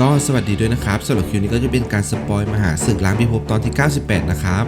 ก็สวัสดีด้วยนะครับสำหรับคลิปนี้ก็จะเป็นการสปอยมหาศึกล้างพิภพตอนที่ 98 นะครับ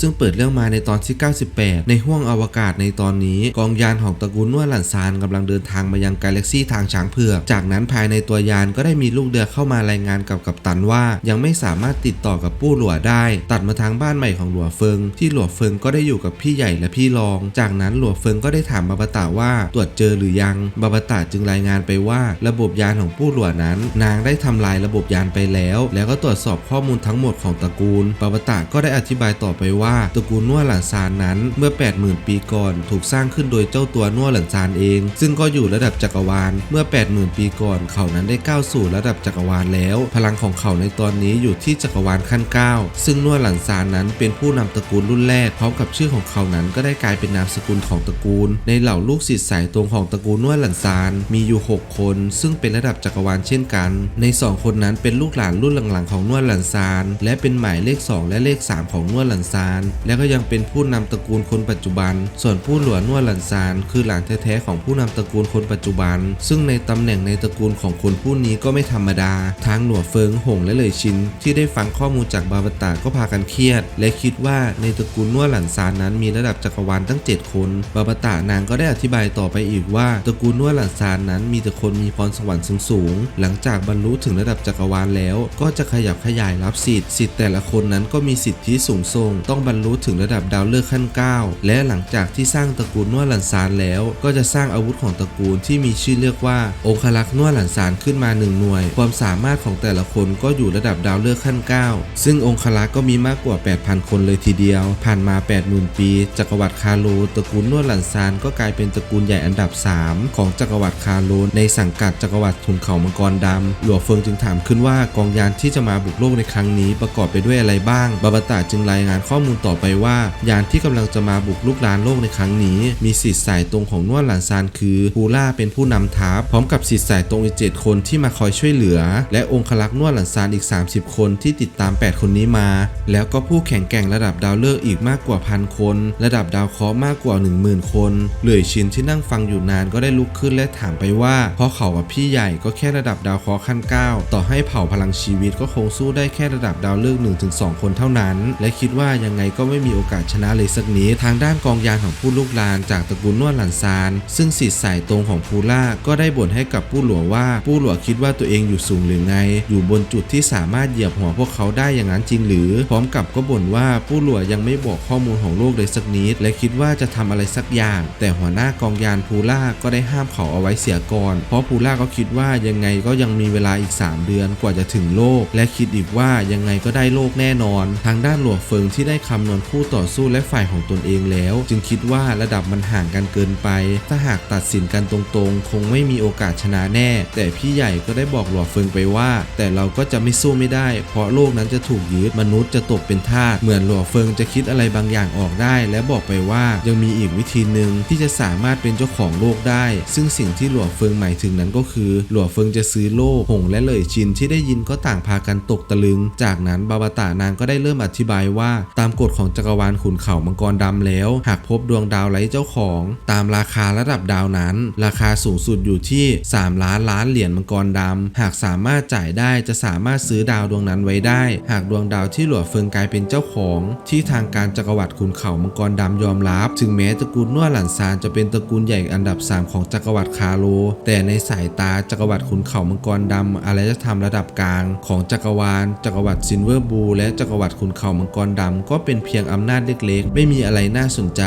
ซึ่งเปิดเรื่องมาในตอนที่ 98 ในห้วงอวกาศในตอนนี้กองยานของตระกูลนวดหลันซานกำลังเดินทางมายังกาแล็กซี่ทางช้างเผือก จากนั้นภายในตัวยานก็ได้มีลูกเรือเข้ามารายงานกับกัปตันว่า ยังไม่สามารถติดต่อกับปู้หลัวได้ ตัดมาทางบ้านใหม่ของหลัวเฟิง ที่หลัวเฟิงก็ได้อยู่กับพี่ใหญ่และพี่รอง จากนั้นหลัวเฟิงก็ได้ถามบาบาตะว่าตรวจเจอหรือยังบาบาตะจึงรายงานไปว่า ระบบยานของปู้หลัวนั้น นางได้ทำลายระบบยานไปแล้ว แล้วก็ตรวจสอบข้อมูลทั้งหมดของตระกูลบาบาตะก็ได้อธิบายต่อไปว่าตระกูลนวหลันซานนั้นเมื่อ 80,000 ปีก่อนถูกสร้างขึ้นโดยเจ้าตัวนวหลันซานเอง ซึ่งก็อยู่ระดับจักรวาลเมื่อ 80,000 ปีก่อนเขานั้นได้ก้าวสู่ระดับจักรวาลแล้ว พลังของเขาในตอนนี้อยู่ที่จักรวาลขั้น 9 ซึ่งนวหลันซานนั้นเป็นผู้นำตระกูลรุ่นแรกพร้อมกับชื่อของเขานั้นก็ได้กลายเป็นนามสกุลของตระกูล ในเหล่าลูกศิษย์สายตรงของตระกูลนวหลันซานมีอยู่ 6 คน ซึ่งเป็นระดับจักรวาลเช่นกัน ใน 2 คนนั้นเป็นลูกหลานรุ่นหลังๆของนวหลันซานและเป็นหมายเลข 2 และเลข 3 ของนวหลันซานและก็ยังเป็นผู้นำตระกูลคนปัจจุบัน ส่วนผู้หลวนวดหลันซาน คือหลานแท้ๆของผู้นำตระกูลคนปัจจุบัน ซึ่งในตำแหน่งในตระกูลของคนผู้นี้ก็ไม่ธรรมดา ทางหลัวเฟิงหงและเลยชินที่ได้ฟังข้อมูลจากบาบตาก็พากันเครียด และคิดว่าในตระกูลนวดหลันซานนั้นมีระดับจักรวาลตั้ง 7 คน บาบตานางก็ได้อธิบายต่อไปอีกว่าตระกูลนวดหลันซานนั้นมีแต่คนมีพรสวรรค์สูงๆหลังจากบรรลุถึงระดับจักรวาลแล้ว ก็จะขยับขยายรับสิทธิ์สิทธิ์แต่ละคนนั้นก็มีสิทธิสูงส่งต้องบรรลุถึงระดับดาวฤกษ์ขั้น 9 และหลังจากที่สร้างตระกูลนวดหลันซานแล้ว ก็จะสร้างอาวุธของตระกูลที่มีชื่อเรียกว่าองคลักษ์นวดหลันซานขึ้นมาหนึ่งหน่วย ความสามารถของแต่ละคนก็อยู่ระดับดาวฤกษ์ขั้น 9 ซึ่งองคลักษ์ก็มีมากกว่า 8,000 คนเลยทีเดียว ผ่านมา 80,000 ปี จักรวรรดิคาโลตระกูลนวดหลันซานก็กลายเป็นตระกูลใหญ่อันดับ 3 ของจักรวรรดิคาโลในสังกัดจักรวรรดิทุนเขามังกรดำหลวงเฟิงจึงถามขึ้นว่ากองยานที่จะมาบุกโลกในครั้งนี้ประกอบไปด้วยอะไรบ้างบาบาตาจึงรายงานข้อมูลต่อไปว่ายานที่กำลังจะมาบุกลุกลานโลกในครั้งนี้ มีสิทธิ์สายตรงของนวดหลานซานคือฮูล่าเป็นผู้นำทัพพร้อมกับสิทธิ์สายตรงอีกเจ็ดคนที่มาคอยช่วยเหลือ และองคลักษ์นวดหลานซานอีก 30 คนที่ติดตาม 8 คนนี้มา แล้วก็ผู้แข่งแกร่งระดับดาวฤกษ์อีกมากกว่าพันคน ระดับดาวเคราะห์มากกว่า 10,000 คนเหลื่อยชินที่นั่งฟังอยู่นานก็ได้ลุกขึ้นและถามไปว่า เพราะเขากับพี่ใหญ่ก็แค่ระดับดาวเคราะห์ขั้น 9 ต่อให้เผ่าพลังชีวิตก็คงสู้ได้แค่ระดับดาวฤกษ์1-2 คนเท่านั้น และคิดว่ายังไงก็ไม่มีโอกาสชนะเลยสักนิดทางด้านกองยานของผู้ลูกลานจากตระกูลนวดหลันซาน ซึ่งสิทธิ์สายตรงของพูล่าก็ได้บ่นให้กับผู้หลวงว่าผู้หลวงคิดว่าตัวเองอยู่สูงหรือไง อยู่บนจุดที่สามารถเหยียบหัวพวกเขาได้อย่างนั้นจริงหรือ พร้อมกับก็บ่นว่าผู้หลวงยังไม่บอกข้อมูลของโลกเลยสักนิด และคิดว่าจะทำอะไรสักอย่าง แต่หัวหน้ากองยานพูล่าก็ได้ห้ามเขาเอาไว้เสียก่อน เพราะพูล่าก็คิดว่ายังไงก็ยังมีเวลาอีก 3 เดือนกว่าจะถึงโลก และคิดอีกว่ายังไงก็ได้โลกแน่นอน ทางด้านหลวงเฟิงที่ได้คำนวณคู่ต่อสู้และฝ่ายของตนเองแล้ว จึงคิดว่าระดับมันห่างกันเกินไป ถ้าหากตัดสินกันตรงๆ คงไม่มีโอกาสชนะแน่ แต่พี่ใหญ่ก็ได้บอกหลวงเฟิงไปว่า แต่เราก็จะไม่สู้ไม่ได้ เพราะโลกนั้นจะถูกยึดมนุษย์จะตกเป็นทาสเหมือนหลวงเฟิงจะคิดอะไรบางอย่างออกได้ และบอกไปว่ายังมีอีกวิธีหนึ่งที่จะสามารถเป็นเจ้าของโลกได้ ซึ่งสิ่งที่หลวงเฟิงหมายถึงนั้นก็คือหลวงเฟิงจะซื้อโลกหงและเลยชินที่ได้ยินก็ต่างพากันตกตะลึง จากนั้นบาบาตานางก็ได้เริ่มอธิบายว่าตามกฎของจักรวาลขุนเขามังกรดำแล้ว หากพบดวงดาวไร้เจ้าของ ตามราคาระดับดาวนั้น ราคาสูงสุดอยู่ที่ 3 ล้านล้านเหรียญมังกรดำหากสามารถจ่ายได้จะสามารถซื้อดาวดวงนั้นไว้ได้ หากดวงดาวที่หลวเฟิงกลายเป็นเจ้าของ ที่ทางการจักรวรรดิขุนเขามังกรดำยอมรับ ถึงแม้ตระกูลนวดหลันซานจะเป็นตระกูลใหญ่อันดับ 3 ของจักรวรรดิคาโล แต่ในสายตาจักรวรรดิขุนเขามังกรดำอารยธรรมระดับกลาง ของจักรวาล จักรวรรดิซินเวอร์บู และจักรวรรดิขุนเขามังกรดำก็เป็นเพียงอำนาจเล็กๆ ไม่มีอะไรน่าสนใจ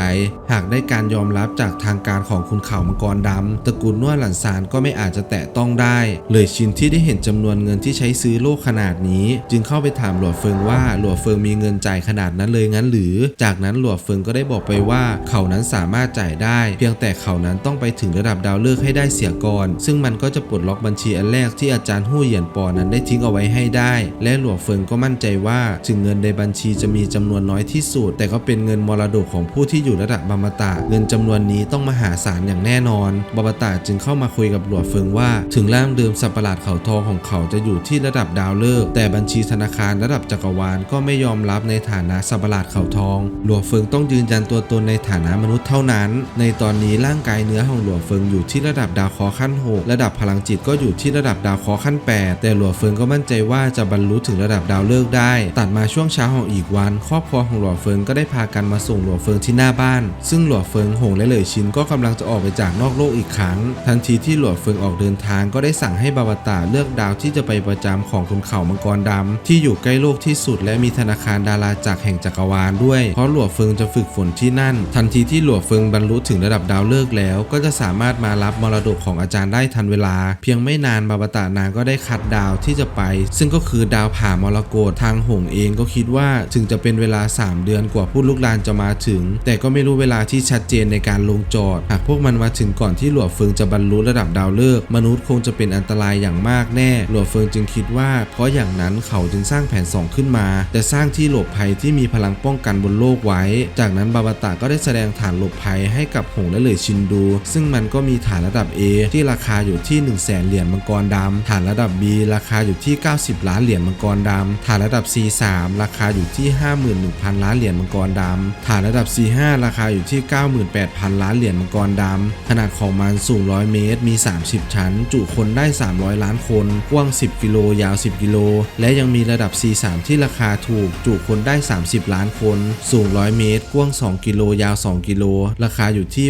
หากได้การยอมรับจากทางการของขุนเขามังกรดำตระกูลนวดหลันซานก็ไม่อาจจะแตะต้องได้ เลยชินที่ได้เห็นจำนวนเงินที่ใช้ซื้อโลกขนาดนี้ จึงเข้าไปถามหลวงเฟิงว่าหลวงเฟิงมีเงินจ่ายขนาดนั้นเลยงั้นหรือ จากนั้นหลวงเฟิงก็ได้บอกไปว่าเขานั้นสามารถจ่ายได้ เพียงแต่เขานั้นต้องไปถึงระดับดาวฤกษ์ให้ได้เสียก่อน ซึ่งมันก็จะปลดล็อกบัญชีอันแรกที่อาจารย์หู้เหยียนปอนั้นได้ทิ้งเอาไว้ให้ได้ และหลวงเฟิงก็มั่นใจว่า ถึงเงินในบัญชีจะมีจำนวนน้อยที่สุด แต่ก็เป็นเงินมรดกของผู้ที่อยู่ระดับบามาตะ เงินจำนวนนี้ต้องมหาศาลอย่างแน่นอนบามาตะจึงเข้ามาคุยกับหลวงเฟิงว่า ถึงร่างเดิมสัตว์ปหลาดเขาทองของเขาจะอยู่ที่ระดับดาวฤกษ์แต่บัญชีธนาคารระดับจักรวาลก็ไม่ยอมรับในฐานะสัตว์ปหลาดเขาทอง หลวงเฟิงต้องยืนยันตัวตนในฐานะมนุษย์เท่านั้น ในตอนนี้ร่างกายเนื้อของหลวงเฟิงอยู่ที่ระดับดาวคราะห์ขั้น 6 ระดับพลังจิตก็อยู่ที่ระดับดาวคราะห์ขั้น 8 แต่หลวงเฟิงก็มั่นใจว่าจะบรรลุถึงระดับดาวฤกษ์ได้ ตัดมาช่วงเช้าของอีกวัน ครอบครัวของหลวงเฟิงก็ได้พากันมาส่งหลวงเฟิงที่หน้าบ้าน ซึ่งหลวงเฟิงหงและเหลยชินก็กำลังจะออกไปจากนอกโลกอีกครั้ง ทันทีที่หลวงเฟิงออกเดินทางก็ได้สั่งให้บาวตาเลือกดาวที่จะไปประจำของคุณเขามังกรดำที่อยู่ใกล้โลกที่สุด และมีธนาคารดาราจักรแห่งจักรวาลด้วย เพราะหลวงเฟิงจะฝึกฝนที่นั่น ทันทีที่หลวงเฟิงบรรลุถึงระดับดาวฤกษ์แล้ว ก็จะสามารถมารับมรดกของอาจารย์ได้ทันเวลา เพียงไม่นานบาบาตานางก็ได้คัดดาวที่จะไป ซึ่งก็คือดาวผ่ามรกตทางหงเองก็คิดว่าถึงจะเป็นเวลา3 เดือนกว่าผู้ลุกลานจะมาถึง แต่ก็ไม่รู้เวลาที่ชัดเจนในการลงจอด หากพวกมันมาถึงก่อนที่หลวงเฟิงจะบรรลุระดับดาวฤกษ์มนุษย์คงจะเป็นอันตรายอย่างมากแน่ หลวงเฟิงจึงคิดว่า เพราะอย่างนั้นเขาจึงสร้างแผน 2 ขึ้นมา แต่สร้างที่หลบภัยที่มีพลังป้องกันบนโลกไว้ จากนั้นบาบาตาก็ได้แสดงฐานหลบภัยให้กับหงและเหลยชินดู ซึ่งมันก็มีฐานระดับ A ที่ราคาอยู่ที่ 1 0 0 0 0แสนเหรียญมังกรดำฐานระดับ B ราคาอยู่ที่ 90 ล้านเหรียญมังกรดำฐานระดับ C3 ราคาอยู่ที่ 51,000ล้านเหรียญมังกรดำฐานระดับ C5 ราคาอยู่ที่ 98,000 ล้านเหรียญมังกรดำขนาดของมันสูง 100 เมตร มี 30 ชั้น จุคนได้ 300 ล้านคน กว้าง 10 กิโล ยาว 10 กิโล และยังมีระดับ C3 ที่ราคาถูก จุคนได้ 30 ล้านคน สูง 100 เมตร กว้าง 2 กิโล ยาว 2 กิโล ราคาอยู่ที่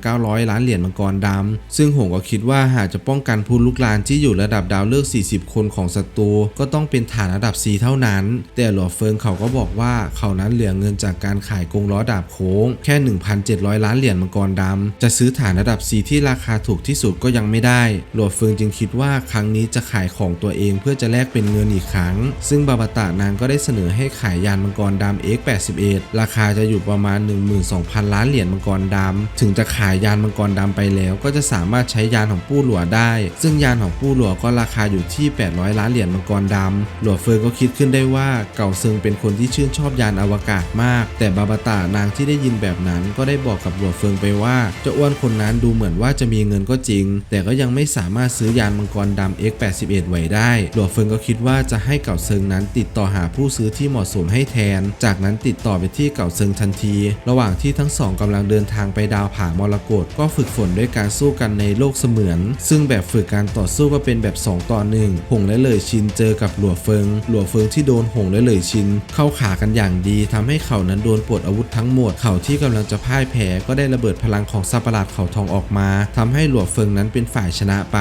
8,900 ล้านเหรียญมังกรดำ ซึ่งหงก็คิดว่าหากจะป้องกันผู้ลุกลานที่อยู่ระดับดาวฤกษ์40 คนของศัตรูก็ต้องเป็นฐานระดับ C เท่านั้น แต่หลวเฟิงเขาก็บอกว่าเขานั้นเหลือเงินจากการขายกงล้อดาบโค้งแค่ 1,700 ล้านเหรียญมังกรดำ จะซื้อฐานระดับ C ที่ราคาถูกที่สุดก็ยังไม่ได้ หลวงเฟิงจึงคิดว่าครั้งนี้จะขายของตัวเองเพื่อจะแลกเป็นเงินอีกครั้ง ซึ่งบาบาตานางก็ได้เสนอให้ขายยานมังกรดำ X81 ราคาจะอยู่ประมาณ 12,000 ล้านเหรียญมังกรดำ ถึงจะขายยานมังกรดำไปแล้ว ก็จะสามารถใช้ยานของปู้หลัวได้ ซึ่งยานของปู้หลัวก็ราคาอยู่ที่ 800 ล้านเหรียญมังกรดำ หลัวเฟิงก็คิดขึ้นได้ว่าเก่าเซิงเป็นคนที่ชื่นชอบยานอวกาศมาก แต่บาบาตานางที่ได้ยินแบบนั้นก็ได้บอกกับหลัวเฟิงไปว่าเจ้าอ้วนคนนั้นดูเหมือนว่าจะมีเงินก็จริง แต่ก็ยังไม่สามารถซื้อยานมังกรดำ X81 ไว้ได้ หลัวเฟิงก็คิดว่าจะให้เก่าเซิงนั้นติดต่อหาผู้ซื้อที่เหมาะสมให้แทน จากนั้นติดต่อไปที่เก่าเซิงทันที ระหว่างที่ทั้งสองกำลังเดินทางไปดาวผามรกตก็ฝึกฝนด้วยการสู้กันในโลกเสมือน ซึ่งแบบฝึกการต่อสู้ก็เป็นแบบ 2 ต่อหนึ่งหงและเลยชินเจอกับหลัวเฟิง หลัวเฟิงที่โดนหงและเลยชินเข้าขากันอย่างดีทำให้เขานั้นโดนปลดอาวุธทั้งหมด เขาที่กำลังจะพ่ายแพ้ก็ได้ระเบิดพลังของสัตว์ประหลาดเขาทองออกมาทำให้หลัวเฟิงนั้นเป็นฝ่ายชนะไป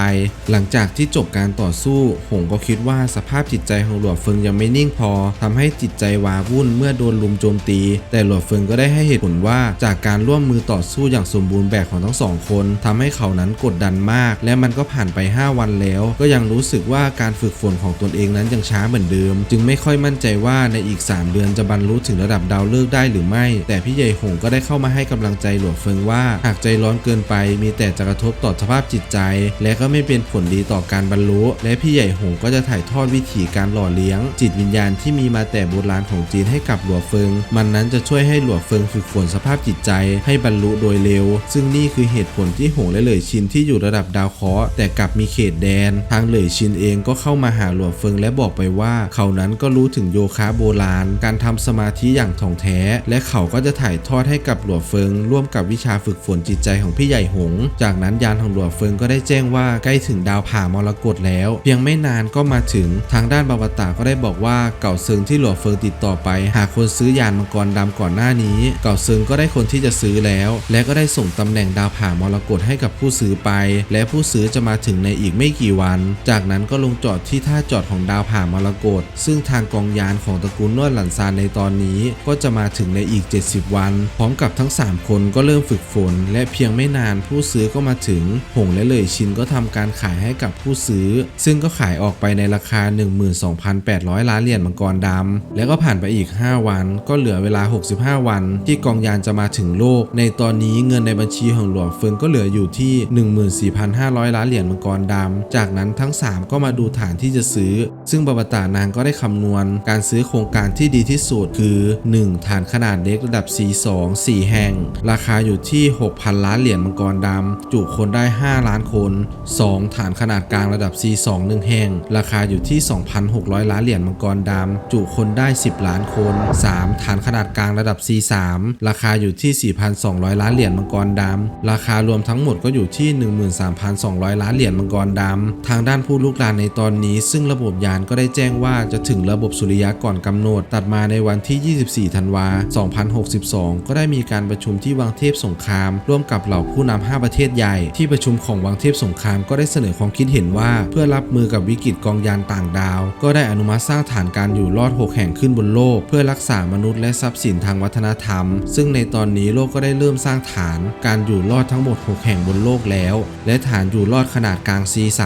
หลังจากที่จบการต่อสู้ หงก็คิดว่าสภาพจิตใจของหลัวเฟิงยังไม่นิ่งพอทำให้จิตใจวาวุ่นเมื่อโดนลุมโจมตี แต่หลัวเฟิงก็ได้ให้เหตุผลว่าจากการร่วมมือต่อสู้อย่างสมบูรณ์แบบของทั้งสองคนทำให้เขานั้นกดดันมาก และมันก็ผ่านไป 5 วันแล้ว ก็ยังรู้สึกว่าการฝึกฝนของตนเองนั้นยังช้าเหมือนเดิม จึงไม่ค่อยมั่นใจว่าในอีก 3 เดือนจะบรรลุู้ถึงระดับดาวฤกษ์ได้หรือไม่ แต่พี่ใหญ่หงก็ได้เข้ามาให้กำลังใจหลวงเฟิงว่าหากใจร้อนเกินไปมีแต่จะกระทบต่อสภาพจิตใจ และก็ไม่เป็นผลดีต่อการบรรลุ และพี่ใหญ่หงก็จะถ่ายทอดวิธีการหล่อเลี้ยง จิตวิญญาณที่มีมาแต่โบราณของจีนให้กับหลวงเฟิง มันนั้นจะช่วยให้หลวงเฟิงฝึกฝนสภาพจิตใจให้บรรลุโดยเร็ว ซึ่งนี่คือเหตุผลที่หงและเหลยชินที่อยู่ระดับดาวเคราะห์แต่กลับมีเขตแดน ทางเหลยชินเองก็เข้ามาหาหลวงเฟิงและบอกไปว่า เขานั้นก็รู้ถึงโยคะโบราณ การทำสมาธิอย่างถ่องแท้ และเขาก็จะถ่ายทอดให้กับหลวงเฟิง ร่วมกับวิชาฝึกฝนจิตใจของพี่ใหญ่หง จากนั้นยานของหลวงเฟิงก็ได้แจ้งว่าใกล้ถึงดาวผ่ามรกตแล้ว เพียงไม่นานก็มาถึงทางด้านบาวตาก็ได้บอกว่าเก่าเซิงที่หลวงเฟิงติดต่อไป หากคนซื้อยานมังกรดำก่อนหน้านี้ เก่าเซิงก็ได้คนที่จะซื้อแล้ว และก็ได้ส่งตำแหน่งดาวผ่ามรกตให้กับผู้ซื้อไป และผู้ซื้อจะมาถึงในอีกไม่กี่วัน จากนั้นก็ลงจอดที่ท่าจอดของดาวผ่ามรกตซึ่งทางกองยานของตระกูลนวดหลันซานในตอนนี้ก็จะมาถึงในอีก 70 วัน พร้อมกับทั้ง 3 คนก็เริ่มฝึกฝน และเพียงไม่นานผู้ซื้อก็มาถึง หงและเลยชินก็ทำการขายให้กับผู้ซื้อ ซึ่งก็ขายออกไปในราคา 12,800 ล้านเหรียญมังกรดำแล้วก็ผ่านไปอีก 5 วัน ก็เหลือเวลา 65 วัน ที่กองยานจะมาถึงโลก ในตอนนี้เงินในบัญชีของหลวงเฟิงก็เหลืออยู่ที่ 14,500 ล้านเหรียญมังกรดำจากนั้นทั้ง 3 ก็มาดูฐานที่จะซื้อ ซึ่งบาบตานางก็ได้คำนวณการซื้อโครงการที่ดีที่สุดคือคือ 1. ฐานขนาดเล็กระดับ C2 4 แห่ง ราคาอยู่ที่ 6,000 ล้านเหรียญมังกรดำ จุคนได้ 5 ล้านคน 2. ฐานขนาดกลางระดับ C2 1 แห่ง ราคาอยู่ที่ 2,600 ล้านเหรียญมังกรดำ จุคนได้ 10 ล้านคน 3. ฐานขนาดกลางระดับ C3 ราคาอยู่ที่ 4,200 ล้านเหรียญมังกรดำ ราคารวมทั้งหมดก็อยู่ที่ 13,200 ล้านเหรียญมังกรดำ ทางด้านผู้ลุกลานในตอนนี้ ซึ่งระบบยานก็ได้แจ้งว่าจะถึงระบบสุริยะก่อนกำหนด ตัดมาในวันที่ที่ 24 ธันวา 2062 ก็ได้มีการประชุมที่วังเทพสงคราม ร่วมกับเหล่าผู้นำ5ประเทศใหญ่ ที่ประชุมของวังเทพสงครามก็ได้เสนอความคิดเห็นว่า เพื่อรับมือกับวิกฤตกองยานต่างดาว ก็ได้อนุมัติสร้างฐานการอยู่รอด 6 แห่งขึ้นบนโลก เพื่อรักษามนุษย์และทรัพย์สินทางวัฒนธรรม ซึ่งในตอนนี้โลกก็ได้เริ่มสร้างฐานการอยู่รอดทั้งหมด 6 แห่งบนโลกแล้ว และฐานอยู่รอดขนาดกลาง C3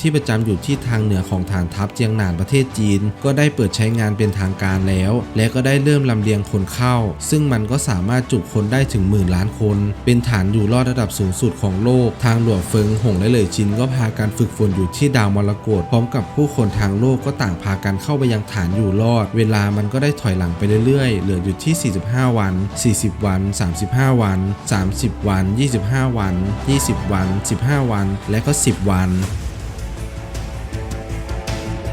ที่ประจำอยู่ที่ทางเหนือของฐานทัพเจียงหนานประเทศจีน ก็ได้เปิดใช้งานเป็นทางการแล้ว และก็ได้เริ่มลำเลียงคนเข้า ซึ่งมันก็สามารถจุคนได้ถึงหมื่นล้านคน เป็นฐานอยู่รอดระดับสูงสุดของโลก ทางหลวงเฟิงหงและเหลยจินก็พากันฝึกฝนอยู่ที่ดาวมรกตพร้อมกับผู้คนทางโลกก็ต่างพากันเข้าไปยังฐานอยู่รอด เวลามันก็ได้ถอยหลังไปเรื่อยๆ เหลืออยู่ที่ 45 วัน 40 วัน 35 วัน 30 วัน 25 วัน 20 วัน 15 วัน และก็ 10 วัน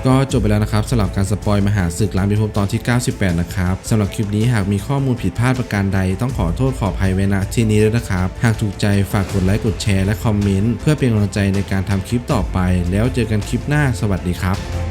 ก็จบไปแล้วนะครับสำหรับการสปอยมหาศึกล้างพิภพตอนที่ 98 นะครับสำหรับคลิปนี้หากมีข้อมูลผิดพลาดประการใด ต้องขอโทษขออภัยไว้ณที่นี้ด้วยนะครับ หากถูกใจฝากกดไลค์กดแชร์และคอมเมนต์เพื่อเป็นกำลังใจในการทำคลิปต่อไป แล้วเจอกันคลิปหน้าสวัสดีครับ